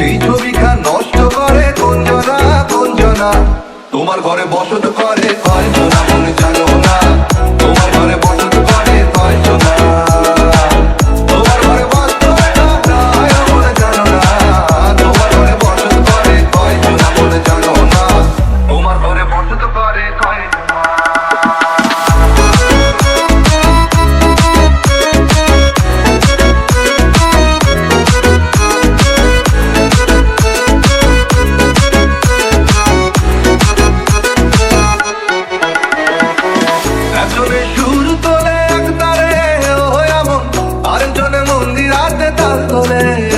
সেই নষ্ট করে তোমার ঘরে বসত করে কঞ্জনা তাল তোলে